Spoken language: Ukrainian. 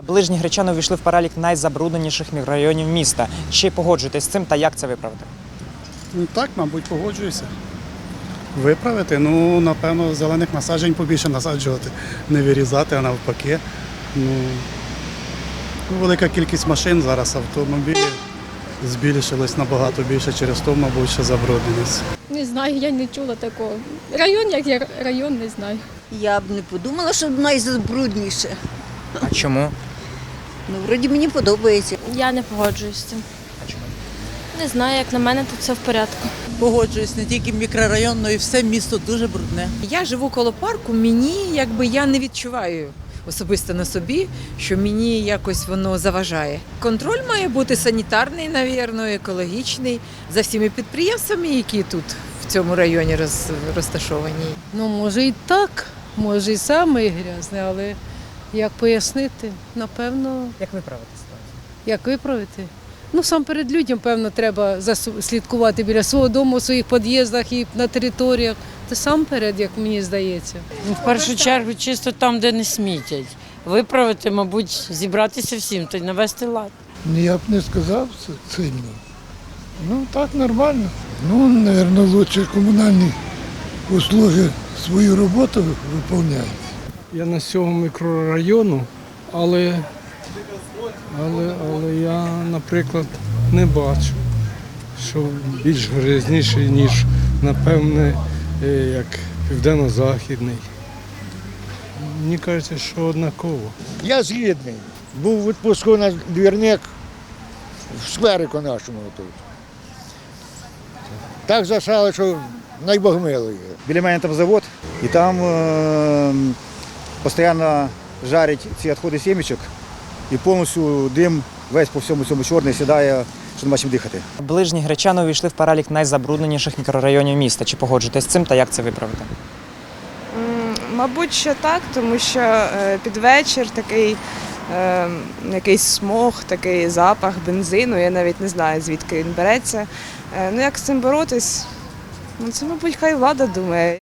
Ближні Гречани увійшли в перелік найзабрудненіших мікрорайонів міста. Чи погоджуєтесь з цим та як це виправити? Ну так, мабуть, погоджуюся. Виправити, ну, напевно, зелених насаджень побільше насаджувати, не вирізати, а навпаки. Ну, велика кількість машин зараз, автомобілів збільшилось набагато більше, через то, мабуть, ще забрудненість. Не знаю, я не чула такого. Район, як я район, не знаю. Я б не подумала, що найзабрудніше. А чому? Ну, вроді мені подобається. Я не погоджуюсь з цим. А чому? Не знаю, як на мене, тут все в порядку. Погоджуюсь, не тільки мікрорайон, але і все місто дуже брудне. Я живу коло парку, мені якби я не відчуваю особисто на собі, що мені якось воно заважає. Контроль має бути санітарний, навірно, екологічний за всіми підприємствами, які тут в цьому районі роз, розташовані. Ну, може і так, може і саме грязне, але як пояснити, напевно, Як виправити ситуацію? як виправити? Ну, сам перед людям, певно, треба слідкувати біля свого дому, в своїх під'їздах і на територіях. Це сам перед, як мені здається. В першу чергу, чисто там, де не смітять. Виправити, мабуть, зібратися всім та й навести лад. Ну, Я б не сказав сильно. Ну, так нормально. Ну, мабуть, лучше комунальні услуги свою роботу виконують. Я на цього мікрорайону, але, але, але я, наприклад, не бачу, що більш грязніший, ніж, напевне, е, як південно-західний. Мені кажеться, що однаково. Я згідний. Був відпуску на двірник в скверику нашому тут. Так зашали, що найбогмилий. Біля мене там завод, і там е, постійно жарять ці відходи сімечок, і повністю дим весь по всьому цьому чорний сідає, що нема чим дихати. Ближні Гречани увійшли в перелік найзабрудненіших мікрорайонів міста. Чи погоджуєтесь з цим та як це виправити? Мабуть, що так, тому що е, під вечір такий е, якийсь смог, такий запах бензину, я навіть не знаю, звідки він береться. Е, Ну як з цим боротись? Ну це, мабуть, хай влада думає.